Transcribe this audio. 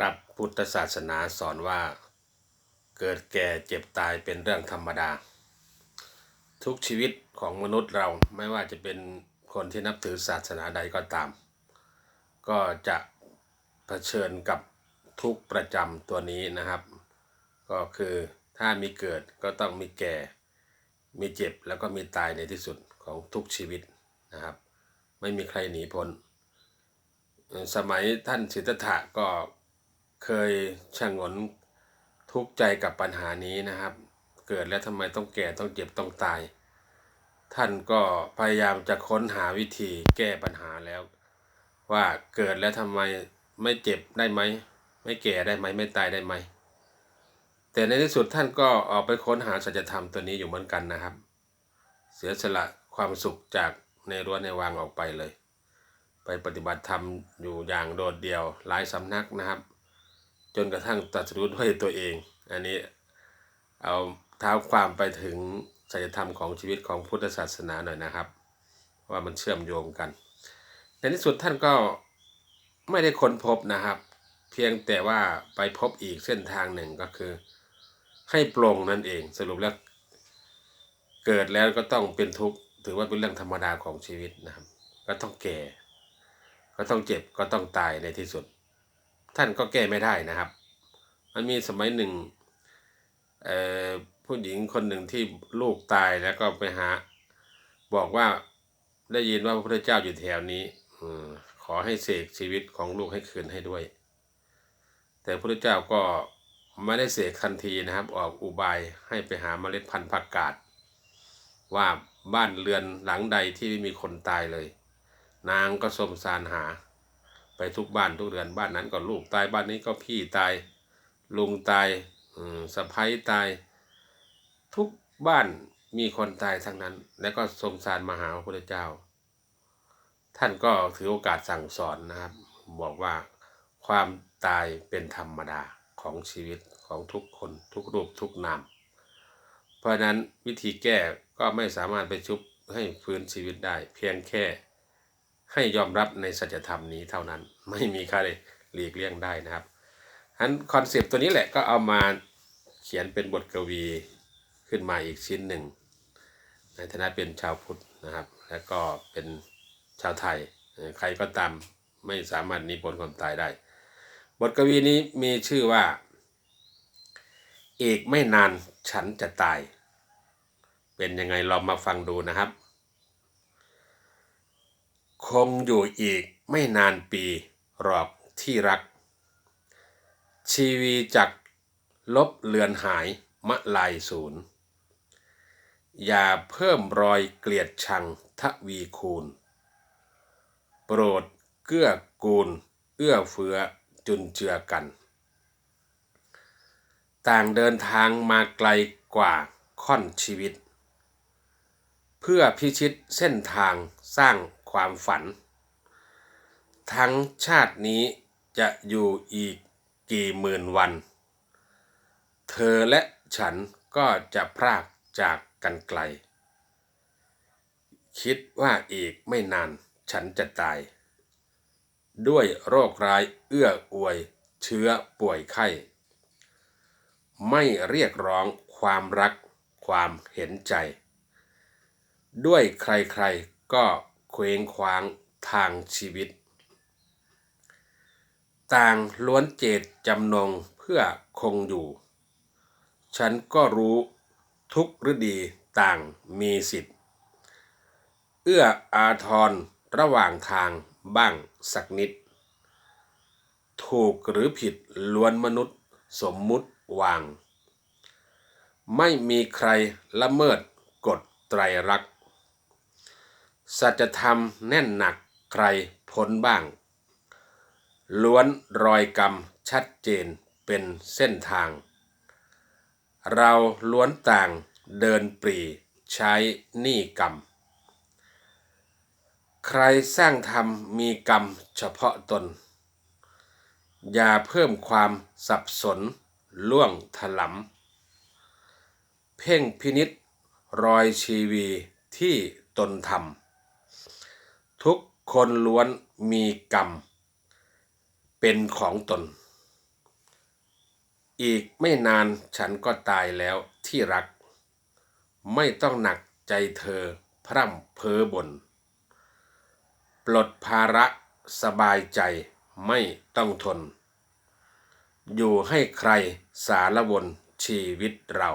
ครับพุทธศาสนาสอนว่า เกิดแก่เจ็บตายเป็นเรื่องธรรมดา ทุกชีวิตของมนุษย์เราไม่ว่าจะเป็นคนที่นับถือศาสนาใดก็ตาม ก็จะเผชิญกับทุกประจำตัวนี้นะครับ ก็คือถ้ามีเกิดก็ต้องมีแก่ มีเจ็บแล้วก็มีตายในที่สุดของทุกชีวิตนะครับ ไม่มีใครหนีพ้นสมัยท่านสิทธัตถะก็ เคยชะงนทุกข์ใจกับปัญหานี้นะครับ เกิดแล้วทำไมต้องแก่ต้องเจ็บต้องตาย ท่านก็พยายามจะค้นหาวิธีแก้ปัญหาแล้ว ว่าเกิดแล้วทำไมไม่เจ็บได้ไหม ไม่แก่ได้ไหมไม่ตายได้ไหม แต่ในที่สุดท่านก็ออกไปค้นหาสัจธรรมตัวนี้อยู่เหมือนกันนะครับ เสียสละความสุขจากในรั้วในวางออกไปเลย ไปปฏิบัติธรรมอยู่อย่างโดดเดี่ยวหลายสำนักนะครับ จนกระทั่งตรัสรู้ด้วยตัวเอง อันนี้เอาเท้าความไปถึงสัจธรรมของชีวิตของพุทธศาสนาหน่อยนะครับ ว่ามันเชื่อมโยงกัน ในที่สุดท่านก็ไม่ได้ค้นพบนะครับ เพียงแต่ว่าไปพบอีกเส้นทางหนึ่งก็คือ ให้ปลงนั่นเองสรุปแล้วเกิดแล้วก็ต้องเป็นทุกข์ถือว่าเป็นเรื่องธรรมดาของชีวิตนะครับ ก็ต้องแก่ ก็ต้องเจ็บก็ต้องตายในที่สุด ท่านก็แก้ไม่ได้นะครับ มันมีสมัยหนึ่งผู้หญิงคนหนึ่งที่ลูกตายแล้วก็ไปหา บอกว่าได้ยินว่าพระพุทธเจ้าอยู่แถวนี้อขอให้เสกชีวิตของลูกให้คืนให้ด้วย แต่พระพุทธเจ้าก็ไม่ได้เสกทันทีนะครับ ออกอุบายให้ไปหาเมล็ดพันธุ์ผักกาดว่าบ้านเรือนหลังใดที่ไม่มีคนตายเลย นางก็สมสารหา ไปทุกบ้านทุกเรือนบ้านนั้นก็ลูกตายบ้านนี้ก็พี่ตาย ลุงตายสะพ้ายตาย ทุกบ้านมีคนตายทั้งนั้น แล้วก็สมสารมหาพระพุทธเจ้า ท่านก็ถือโอกาสสั่งสอนนะครับ บอกว่าความตายเป็นธรรมดาของชีวิตของทุกคนทุกรูปทุกนาม เพราะนั้นวิธีแก้ก็ไม่สามารถไปชุบให้ฟื้นชีวิตได้ เพียงแค่ ให้ยอมรับในสัจธรรมนี้เท่านั้น ไม่มีใครหลีกเลี่ยงได้นะครับอันคอนเซปต์ตัวนี้แหละก็เอามาเขียนเป็นบทกวีขึ้นมาอีกชิ้นหนึ่ง ในฐานะเป็นชาวพุทธนะครับ และก็เป็นชาวไทย ใครก็ตามไม่สามารถนิพนธ์ความตายได้ บทกวีนี้มีชื่อว่า เอกไม่นานฉันจะตาย เป็นยังไงลองมาฟังดูนะครับ คงอยู่อีกไม่นานปีหรอกที่รัก ชีวีจักลบเลือนหายมะลายศูนย์ อย่าเพิ่มรอยเกลียดชังทวีคูณ โปรดเกื้อกูล เอื้อเฟื้อจุนเจือกัน ต่างเดินทางมาไกลกว่าค่อนชีวิต เพื่อพิชิตเส้นทางสร้าง ความฝัน ทั้งชาตินี้จะอยู่อีกกี่หมื่นวัน เธอและฉันก็จะพรากจากกันไกล คิดว่าอีกไม่นานฉันจะตาย ด้วยโรคร้ายเอื้ออวยเชื้อป่วยไข้ ไม่เรียกร้องความรักความเห็นใจ ด้วยใครๆก็ เคว้งคว้างทางชีวิต ต่างล้วนเจตจำนงเพื่อคงอยู่ ฉันก็รู้ทุกฤดีต่างมีสิทธิ์ เอื้ออาทรระหว่างทางบ้างสักนิด ถูกหรือผิดล้วนมนุษย์สมมุติวาง ไม่มีใครละเมิดกฎไตรรักษ สัจธรรมแน่นหนักใครพ้นบ้าง ล้วนรอยกรรมชัดเจนเป็นเส้นทาง เราล้วนต่างเดินปรีใช้หนี้กรรม ใครสร้างธรรมมีกรรมเฉพาะตน อย่าเพิ่มความสับสนล่วงถลำเพ่งพินิษรอยชีวีที่ตนทำ ทุกคนล้วนมีกรรม เป็นของตน อีกไม่นานฉันก็ตายแล้วที่รัก ไม่ต้องหนักใจเธอพร่ำเพ้อบน ปลดภาระสบายใจไม่ต้องทน อยู่ให้ใครสารวนชีวิตเรา